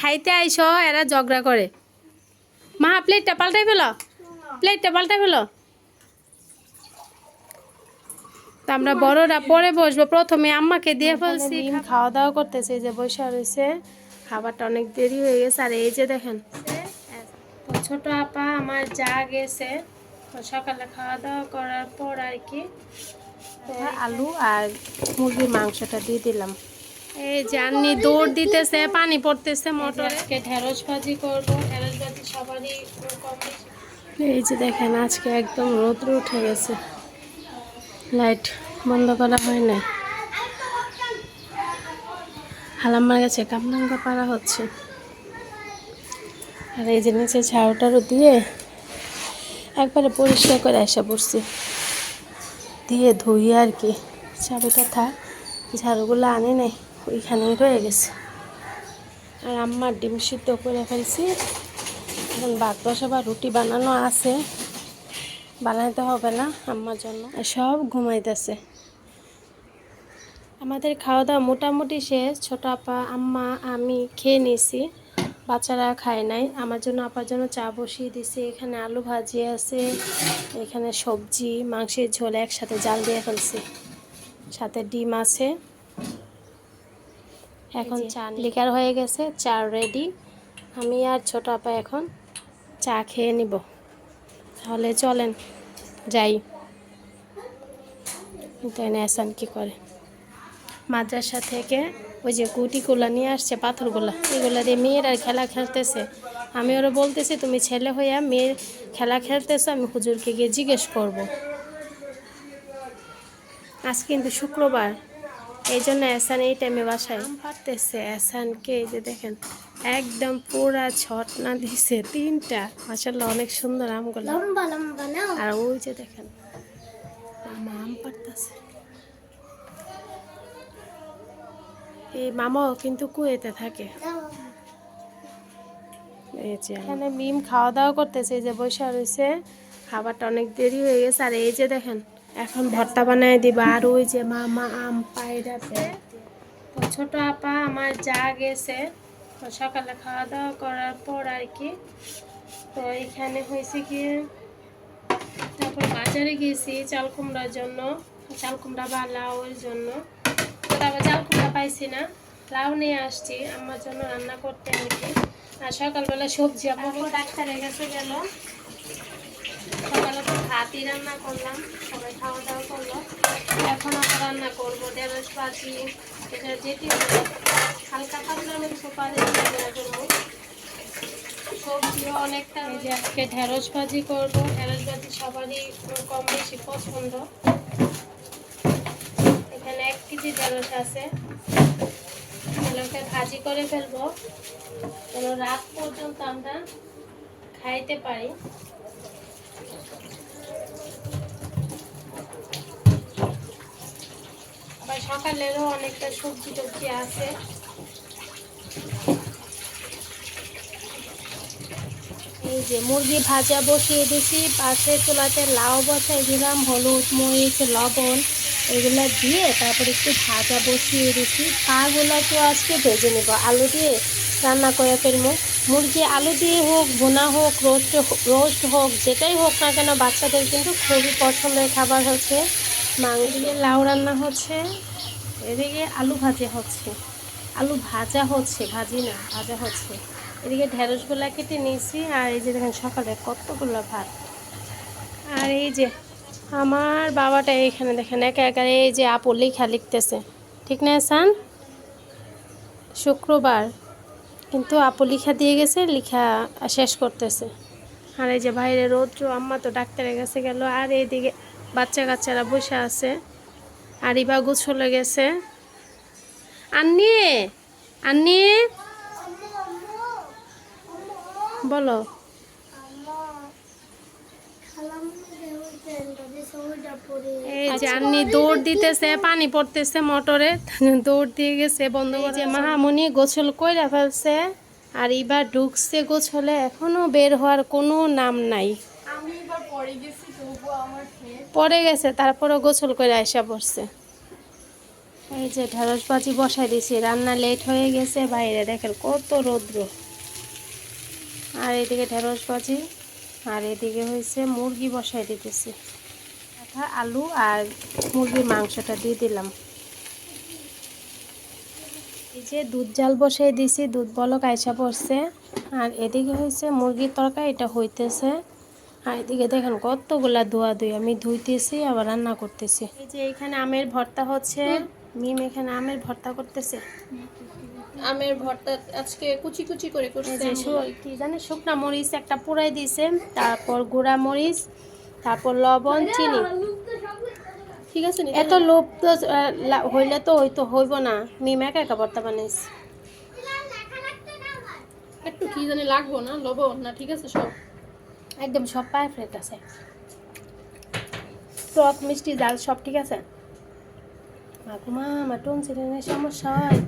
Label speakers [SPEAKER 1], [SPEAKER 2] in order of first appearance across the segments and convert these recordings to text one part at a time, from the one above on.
[SPEAKER 1] খাইতে আইসো এরা ঝগড়া করে। মা প্লেটটা পাল্টাই ফেলো। প্লেটটা পাল্টাই ফেলো। তো আমরা বড়রা পরে বসবো। প্রথমে আম্মাকে দিয়ে ফেলছি। খাওয়া দাওয়া করতেছে যে বসে রয়েছে। খাবারটা অনেক দেরি হয়ে গেছে। আর এই যে দেখেন তো ছোট আপা আমার যা গেছে তো সকালে খাওয়া দাওয়া করার পর আর কি আলু আর মুরগির মাংসটা দিয়ে দিলাম। এই জার্নি দৌড় দিতেছে পানি পড়তেছে মোটরে। আজকে ঢেঁড়স ভাজি করব ঢেঁড়স ভাজি সবারই এই যে দেখেন আজকে একদম রোদ্র উঠে গেছে। লাইট বন্ধ করা হয় না হালাম্মার গেছে কামনাঙ্গা পাড়া হচ্ছে। আর এই যে নিচে ঝাড়ুটারও দিয়ে একবারে পরিষ্কার করে এসে পড়ছি। দিয়ে ধুই আর কি চাবিটা থাক ঝাড়ুগুলো আনে নেই। ওইখানেই রয়ে গেছে। আর আম্মার ডিম সিদ্ধ করে ফেলছি। এখন ভাত বসা রুটি বানানো আছে। বানাইতে হবে না আম্মার জন্য। সব ঘুমাইতেছে। আমাদের খাওয়া দাওয়া মোটামুটি শেষ। ছোট আপা, আম্মা, আমি খেয়ে নিয়েছি। বাচ্চারা খায় নাই। আমার জন্য আপার জন্য চা বসিয়ে দিছি এখানে আলু ভাজি আছে। এখানে সবজি, মাংসের ঝোল একসাথে জাল দিয়ে ফেলছি। সাথে ডিম আছে। এখন চা লিকার হয়ে গেছে চা রেডি আমি আর ছোট আপা এখন চা খেয়ে নিব। তাহলে চলেন যাই। তাই না এসান কি করে? মাদ্রাসা থেকে ওই যে গুটিগুলো নিয়ে আসছে পাথরগুলো। এগুলো দিয়ে মেয়ের আর খেলা খেলতেছে। আমি ওরা বলতেছি তুমি ছেলে হইয়া মেয়ের খেলা খেলতেছো আমি হুজুরকে গিয়ে জিজ্ঞেস করব। আজ কিন্তু শুক্রবার। এই জন্য এসান এই টাইমে বাসায়। পারতেছে এসানকে এই যে দেখেন একদম পুরা ছটনা দিছে তিনটা। মাসাল্লাহ অনেক সুন্দর আমগুলো।
[SPEAKER 2] লম্বা লম্বা না?
[SPEAKER 1] আর ওই যে দেখেন মামা আম পারতেছে এই মামাও কিন্তু কুয়েতে থাকে। এই যে এখানে মিম খাওয়া দাওয়া করতেছে এই যে বসে রয়েছে। খাবারটা অনেক দেরি হয়ে গেছে। আর এই যে দেখেন এখন ভর্তা বানাই দিবা। আর ওই যে মামা আম পায়রাতে তো ছোট আপা আমার যা গেছে, তো সকালে খাওয়া দাওয়া করার পর আর কি। তো এখানে হয়েছে কি তারপর বাজারে গেছি চাল কুমড়ার জন্য, চাল কুমড়া বা লাউয়ের জন্য। তো তারপর চাল কুমড়া পাইছি না, লাউ নিয়ে আসছি আমার জন্য রান্না করতে আর কি। আর সকালবেলা সবজি আমার ডাক্তারের কাছে গেল। সকালে তো ভাতই রান্না করলাম সবাই খাওয়া দাওয়া করল। এখন আবার রান্না করব ঢেঁড়স পাখি এটা যেটি হালকা পাতলার মধ্যে সুপারি রান্না করব। সবজিও অনেকটা যে আজকে ঢেঁড়স ভাজি করব। ঢেঁড়স ভাজি সবারই কম বেশি পছন্দ। এখানে এক কেজি ঢেঁড়স আছে। ঢেঁড়সটা ভাজি করে ফেলব। যেন রাত পর্যন্ত আমরা খাইতে পারি। সকালেরও অনেকটা সবজি টবজি আছে। এই যে মুরগি ভাজা বসিয়ে দিয়েছি পাশে চুলাতে লাউ বসাই দিলাম, হলুদ মরিচ, লবণ এগুলো দিয়ে তারপরে একটু ভাজা বসিয়ে দিয়েছি পাগুলোকে আজকে ভেজে নেব, আলু দিয়ে রান্না করে ফেলব। মুরগি আলু দিয়ে হোক, ভুনা হোক, রোস্ট রোস্ট হোক, যেটাই হোক না কেন বাচ্চাদের কিন্তু খুবই পছন্দের খাবার হচ্ছে মাংস। লাউ রান্না হচ্ছে, এদিকে আলু ভাজা হচ্ছে। আলু ভাজা হচ্ছে, ভাজি না, ভাজা হচ্ছে। এদিকে ঢেঁড়সগুলা কেটে নিয়েছি, আর এই যে দেখেন সকালে কতগুলো ভাত। আর এই যে আমার বাবাটা এখানে দেখেন, একা একা এই যে আপু লেখা লিখতেছে। ঠিক না সান শুক্রবার। কিন্তু আপু লিখা দিয়ে গেছে, লিখা শেষ করতেছে। আর এই যে বাইরে রৌদ্র আম্মা তো ডাক্তারের কাছে গেল, আর এইদিকে বাচ্চা কাচ্চারা বসে আছে। আর ইবা গুছলে গেছে। আন্নি আন্নি! বলো। এই যে দৌড় দিতেছে পানি পড়তেছে মোটরে দৌড় দিয়ে গেছে বন্ধ করে মাহামণি গোসল কইরা ফেলছে আর এবার ঢুকছে গোছলে এখনও বের হওয়ার কোনো নাম নাই।
[SPEAKER 2] পরে গেছি তবুও আমার খেয়ে
[SPEAKER 1] পড়ে গেছে তারপরও গোসল করে আসা পড়ছে। এই যে ঢেঁড়স ভাজি বসাই দিয়েছি রান্না লেট হয়ে গেছে বাইরে দেখেন কত রৌদ্র। আর এদিকে ঢেঁড়স ভাজি আর এদিকে হয়েছে মুরগি বসাই দিতেছি। একটা আলু আর মুরগির মাংসটা দিয়ে দিলাম। এই যে দুধ জাল বসাই দিছি দুধ বলক আইসা পড়ছে। আর এদিকে হয়েছে মুরগির তরকারি এটা হইতেছে। আর এদিকে দেখেন কতগুলা ধোয়া ধুই আমি ধুইতেছি আবার রান্না করতেছি। এই যে এখানে আমের ভর্তা হচ্ছে। মিম এখানে আমের ভর্তা করতেছে।
[SPEAKER 2] আমের ভর্তা আজকে কুচি কুচি করে করছে।
[SPEAKER 1] কি জানে শুকনা মরিচ একটা পুরাই দিয়েছে তারপর গুঁড়া মরিচ তারপর লবণ চিনি।
[SPEAKER 2] ঠিক আছে
[SPEAKER 1] এত লোভ তো হইলে তো হইতো হইব না। মিম একা একা ভর্তা বানাইছে
[SPEAKER 2] একটু কি জানি লাগবো না লবণ না ঠিক আছে সব।
[SPEAKER 1] একদম সব পারফেক্ট আছে। টক মিষ্টি জাল সব ঠিক আছে? মাকুমা আমার টনসিলের সমস্যা হয়।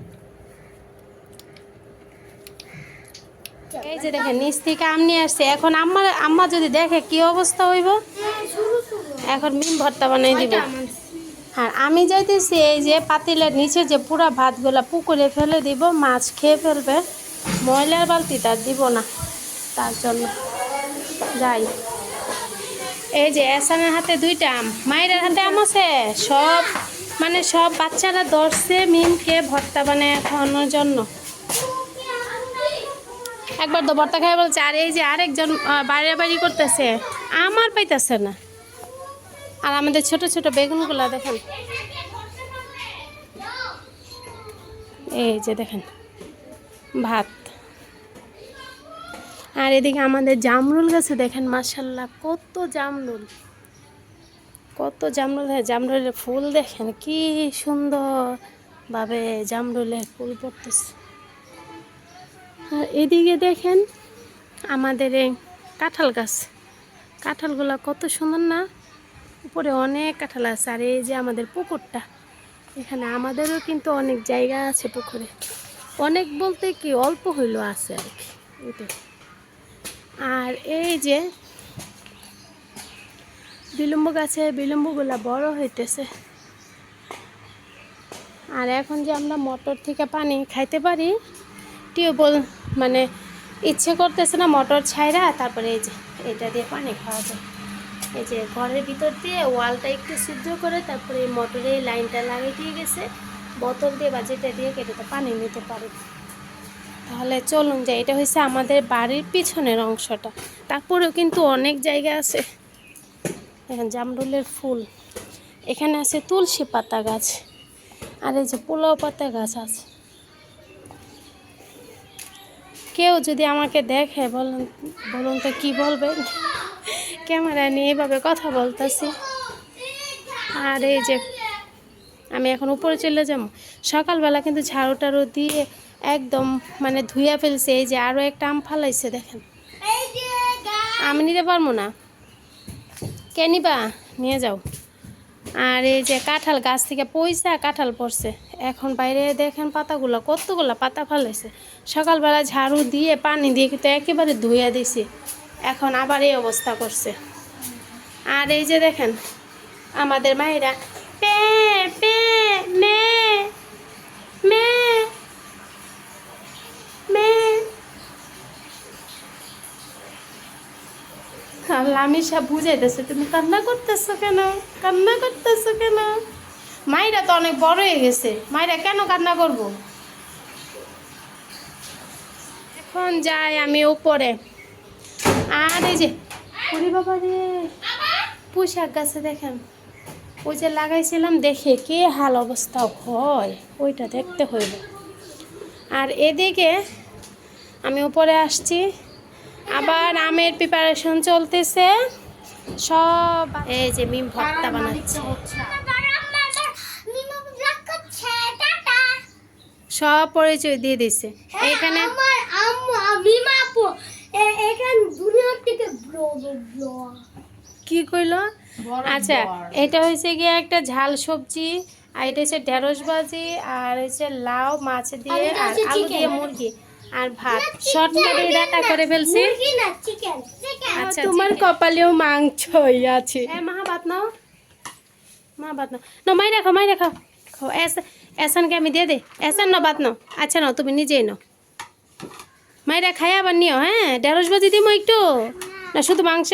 [SPEAKER 1] এই যে দেখেন নিচ থেকে আম নিয়ে আসছে। এখন আম্মা আম্মা যদি দেখে কি অবস্থা হইব? এখন মিম ভর্তা বানাই দিব। আর আমি যাইতেছি এই যে পাতিলের নিচে যে পুরা ভাতগুলা পুকুরে ফেলে দিব মাছ খেয়ে ফেলবে। ময়লার বালতি তার দিব না তার জন্য। যাই। এই যে এসানের হাতে দুইটা আম মায়ের হাতে আম আছে? সব মানে সব বাচ্চারা ধরছে মিমকে ভর্তা বানায় খাওয়ানোর জন্য। একবার তো ভর্তা খাই বলছে আর এই যে আরেকজন আহ, বাইরে বাড়ি করতেছে আমার পাইতেছে না। আর আমাদের ছোট ছোট বেগুনগুলা দেখেন। এই যে দেখেন, ভাত। আর এদিকে আমাদের জামরুল গাছে দেখেন মাসাল্লাহ কত জামরুল। কত জামরুল, হয়, জামরুলের ফুল দেখেন, কি সুন্দরভাবে জামরুলের ফুল পড়তেছে। আর এদিকে দেখেন, আমাদের এই কাঁঠাল গাছ। কাঁঠালগুলো কত সুন্দর না? উপরে অনেক কাঁঠাল আছে, আর এই যে আমাদের পুকুরটা, এখানে আমাদেরও কিন্তু অনেক জায়গা আছে পুকুরে। অনেক বলতে কি অল্প হইল আছে আর কি আর এই যে বিলম্ব গাছে বিলম্বগুলা বড় হইতেছে। আর এখন যে আমরা মটর থেকে পানি খাইতে পারি, টিউবওয়েল মানে ইচ্ছে করতেছে না মটর ছাইরা তারপরে এই যে এটা দিয়ে পানি খাওয়া যায়। এই যে ঘরের ভিতর দিয়ে ওয়ালটা একটু সিদ্ধ করে তারপরে মোটরে লাইনটা লাগিয়ে দিয়ে গেছে। বোতল দিয়ে বা যেটা দিয়ে কেটে তো পানি নিতে পারে। তাহলে চলুন যাই, এটা হচ্ছে আমাদের বাড়ির পিছনের অংশটা। তারপরেও কিন্তু অনেক জায়গা আছে। এখন জামরুলের ফুল। এখানে আছে তুলসী পাতা গাছ আর এই যে পোলাও পাতা গাছ আছে। কেউ যদি আমাকে দেখে বলুন বলুন তো কী বলবে ক্যামেরা নিয়ে এভাবে কথা বলতেছি। আর এই যে আমি এখন উপরে চলে যাব। সকালবেলা কিন্তু ঝাড়ু টাড়ু দিয়ে একদম মানে ধুইয়া ফেলছে। এই যে আরও একটা আম ফালাইছে দেখেন। আমি নিতে পারব না। কে নিবা? নিয়ে যাও। আর এই যে কাঁঠাল গাছ থেকে পয়সা কাঁঠাল পড়ছে। এখন বাইরে দেখেন পাতাগুলো, কতগুলো পাতা ফালাইছে। সকালবেলা ঝাড়ু দিয়ে, পানি দিয়ে কিন্তু একেবারে ধুইয়া দিছি। এখন আবার এই অবস্থা করছে। আর এই যে দেখেন, আমাদের মায়েরা, পে পে, মে মে মে। লামিশা বুঝাইতেছে, তুমি কান্না করতেছো কেন? কান্না করতেছো কেন? মায়েরা তো অনেক বড় হয়ে গেছে, মায়েরা কেন কান্না করব? এখন যাই আমি উপরে। আর এই যে ওরে বাবা রে পোশাক গাছে দেখেন ওই যে লাগাইছিলাম দেখে কে হাল অবস্থা হয় ওইটা দেখতে হইব আর এদিকে আমি উপরে আসছি আবার আমের প্রিপারেশন চলতেছে সব এই যে মিম ভর্তা বানাচ্ছে। সব পরিচয় দিয়ে দিছে। এখানে কি কইলো? আচ্ছা এটা হয়েছে গিয়ে একটা ঝাল সবজি আর এটা হচ্ছে ঢেঁড়স ভাজি আর হচ্ছে লাউ মাছ দিয়ে
[SPEAKER 2] আর
[SPEAKER 1] আলু দিয়ে মুরগি আর ভাত। শর্টকাটে রান্না করে ফেলছি।
[SPEAKER 2] মুরগি না চিকেন চিকেন
[SPEAKER 1] আচ্ছা
[SPEAKER 3] তোমার। কপালেও মাংসই আছে।
[SPEAKER 1] এ মা ভাত নাও। মা ভাত নাও। না মাই রাখো মাই রাখো। খাও এস এসানকে আমি দিয়ে দে। এসান না বাদ নাও। আচ্ছা নাও তুমি নিজেই নাও। মায়েরা খাই আবার নিও হ্যাঁ? ঢেঁড়স ভাজি দিমো একটু? না শুধু মাংস?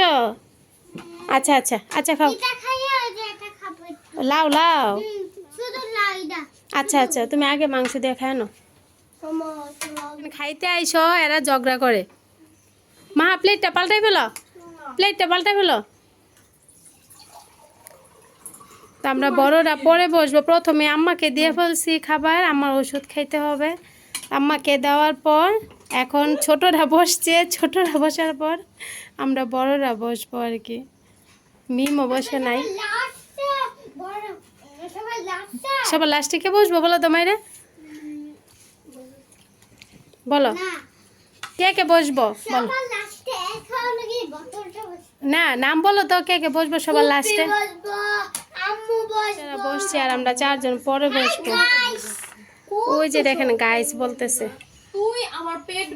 [SPEAKER 1] আচ্ছা আচ্ছা আচ্ছা খাও। লাও লাও। আচ্ছা আচ্ছা তুমি আগে মাংস দিয়ে খায় নাও। খাইতে আইসো এরা ঝগড়া করে। মা প্লেটটা পাল্টাই ফেলো। প্লেটটা পাল্টাই ফেলো। তো আমরা বড়রা পরে বসবো। প্রথমে আম্মাকে দিয়ে ফেলছি খাবার আমার ওষুধ খাইতে হবে। আম্মাকে দেওয়ার পর এখন ছোটরা বসছে ছোটরা বসার পর আমরা বড়রা বসবো আর কি। মিমও বসে নাই। সবার লাস্টে কে বসবো বলো তো মাইরা? বলো। কে কে বসবো? বলো। না নাম বলো তো কে কে বসবো সবার লাস্টে। বসছে আর আমরা চারজন পরে বসবো। ওই যে দেখেন গাইস বলতেছে।
[SPEAKER 3] তুই আমার পেট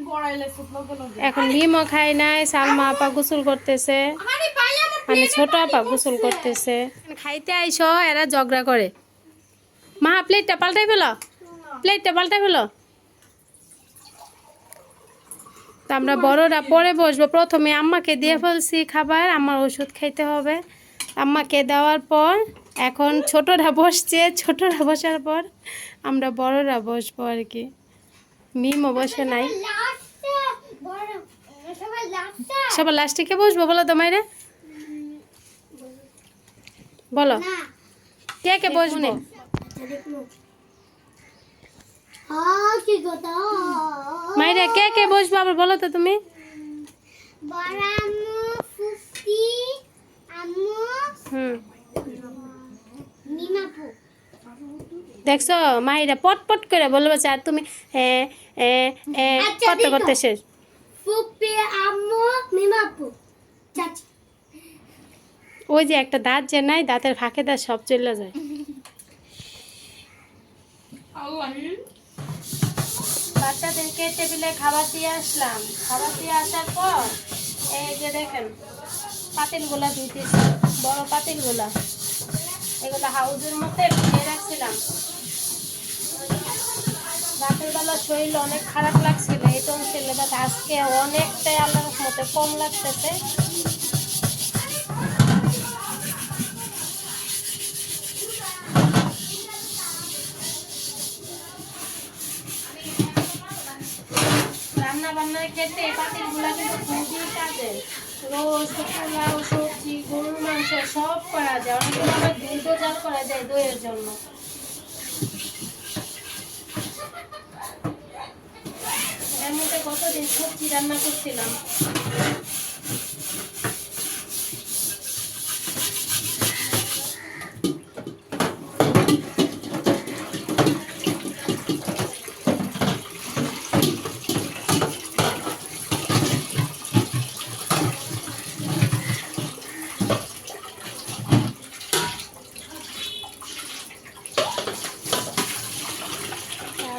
[SPEAKER 1] এখন মিমও খাই নাই সালমা আপা গোসল করতেছে। মানে ছোট আপা গোসল করতেছে। খাইতে আইসো এরা ঝগড়া করে। মা প্লেটটা পাল্টাই ফেলো। প্লেটটা পাল্টাই ফেলো। তো আমরা বড়রা পরে বসবো। প্রথমে আম্মাকে দিয়ে ফেলছি খাবার আমার ওষুধ খাইতে হবে। আম্মাকে দেওয়ার পর এখন ছোটরা বসছে। ছোটরা বসার পর আমরা বড়রা বসবো আর কি। মিমও বসে নাই। সবার লাস্টে কে বসবো বলো তো মাইরা? বলো। কে কে বসবো? মাইরা, কে কে বসবো আবার বলো তো তুমি? হুম। দেখছ? মাইরা পট পট করে বলব আর তুমি এ এ
[SPEAKER 2] আচ্ছা,
[SPEAKER 1] করতে শেষ। ওই যে একটা দাঁত যে নাই দাঁতের ফাঁকে দাঁত সব চলে যায়। বাচ্চাদেরকে টেবিলে খাবার দিয়ে আসলাম। খাবার দিয়ে আসার পর এই যে দেখেন পাতিলগুলা ধুইতেছি বড় পাতিলগুলা। এগুলো হাউজের মধ্যে রাখছিলাম। রাতের বেলা শরীর অনেক খারাপ লাগছিল এই টনসিল বাট আজকে অনেকটাই আল্লাহর মতে কম লাগতেছে। রান্না বান্নার ক্ষেত্রে পোলাও সবজি, গরুর মাংস সব করা যায়। অনেকগুলো আবার করা যায় দইয়ের জন্য। এর মধ্যে কতদিন সবজি রান্না করছিলাম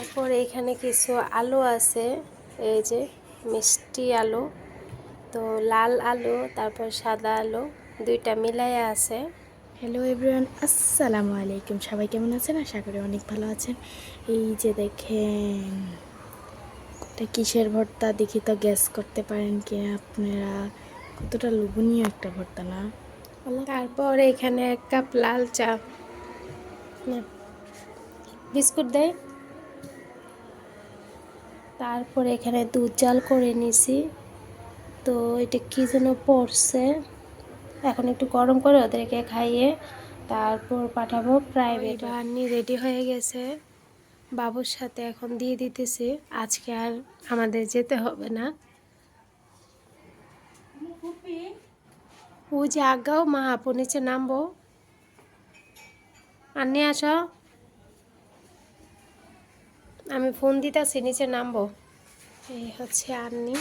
[SPEAKER 1] তারপর এখানে কিছু আলু আছে এই যে মিষ্টি আলু তো লাল আলু তারপর সাদা আলু দুইটা মিলাই আছে।
[SPEAKER 4] হ্যালো এভরিওয়ান আসসালামু আলাইকুম। সবাই কেমন আছেন? আশা করি অনেক ভালো আছেন। এই যে দেখেন এটা কিসের ভর্তা? দেখি তো গ্যাস করতে পারেন কি আপনারা। কতটা লোভনীয় একটা ভর্তা না?
[SPEAKER 1] তারপর এখানে এক কাপ লাল চা। বিস্কুট দেয়? তারপর এখানে দুধ জাল করে নিছি। তো এটা কি যেন পড়ছে। এখন একটু গরম করে ওদেরকে খাইয়ে তারপর পাঠাবো প্রাইভেট বান্নি রেডি হয়ে গেছে। বাবুর সাথে এখন দিয়ে দিতেছি। আজকে আর আমাদের যেতে হবে না। ও যে আগাও, মা আপু নিচে নামবো। আর নিয়ে আসো। আমি ফোন দিতে দিতেছি নিচে নামবো। এই হচ্ছে আন্নি।